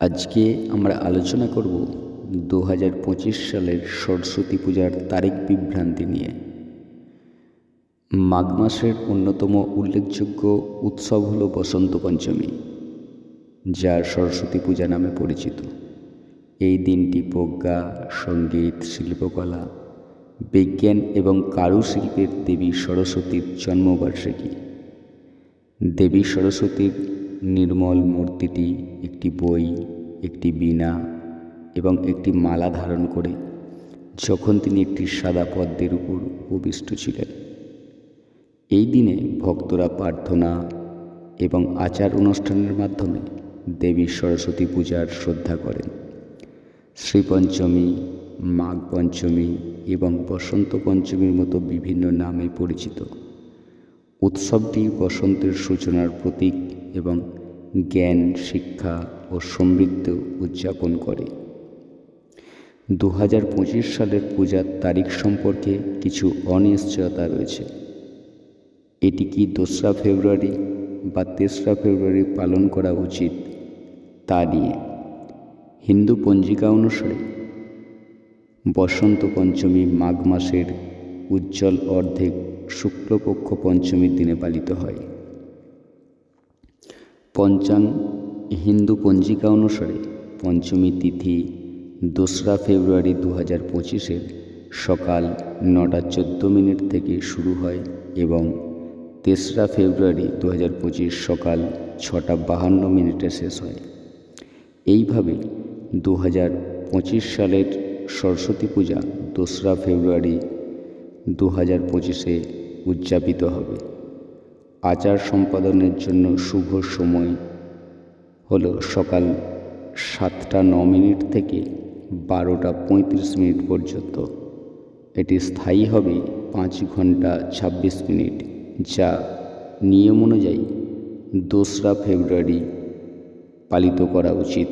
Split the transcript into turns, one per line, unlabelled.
আজকে আমরা আলোচনা করব দু হাজার পঁচিশ সালের সরস্বতী পূজার তারিখ বিভ্রান্তি নিয়ে। মাঘ মাসের অন্যতম উল্লেখযোগ্য উৎসব হল বসন্ত পঞ্চমী, যা সরস্বতী পূজা নামে পরিচিত। এই দিনটি প্রজ্ঞা, সংগীত, শিল্পকলা, বিজ্ঞান এবং কারুশিল্পের দেবী সরস্বতীর জন্মবার্ষিকী। দেবী সরস্বতীর নির্মল মূর্তিটি একটি বই, একটি বীণা এবং একটি মালা ধারণ করে যখন তিনি একটি সাদা পদ্মের উপর উপবিষ্ট ছিলেন। এই দিনে ভক্তরা প্রার্থনা এবং আচার অনুষ্ঠানের মাধ্যমে দেবী সরস্বতী পূজার শ্রদ্ধা করেন। শ্রীপঞ্চমী, মাঘ পঞ্চমী এবং বসন্ত পঞ্চমীর মতো বিভিন্ন নামে পরিচিত। উৎসবটি বসন্তের সূচনার প্রতীক এবং জ্ঞান, শিক্ষা ও সমৃদ্ধ উদযাপন করে। দু হাজার পঁচিশ সালের পূজার তারিখ সম্পর্কে কিছু অনিশ্চয়তা রয়েছে। এটি কি দোসরা ফেব্রুয়ারি বা তেসরা ফেব্রুয়ারি পালন করা উচিত তা নিয়ে হিন্দু পঞ্জিকা অনুসারে বসন্ত পঞ্চমী মাঘ মাসের উজ্জ্বল অর্ধেক শুক্লপক্ষ পঞ্চমীর দিনে পালিত হয়। পঞ্চাং হিন্দু পঞ্জিকা অনুসারে পঞ্চমী তিথি দোসরা ফেব্রুয়ারি দু হাজার পঁচিশের সকাল নটা চোদ্দ মিনিট থেকে শুরু হয় এবং তেসরা ফেব্রুয়ারি দু হাজার পঁচিশ সকাল ছটা বাহান্ন মিনিটে শেষ হয়। এইভাবে দু হাজার পঁচিশ সালের সরস্বতী পূজা দোসরা ফেব্রুয়ারি দু হাজার পঁচিশে উদযাপিত হবে। আচার সম্পাদনের জন্য শুভ সময়। হল সকাল সাতটা ন মিনিট থেকে বারোটা পঁয়ত্রিশ মিনিট পর্যন্ত। এটি স্থায়ী হবে পাঁচ ঘণ্টা ছাব্বিশ মিনিট, যা নিয়ম অনুযায়ী দোসরা ফেব্রুয়ারি পালিত করা উচিত।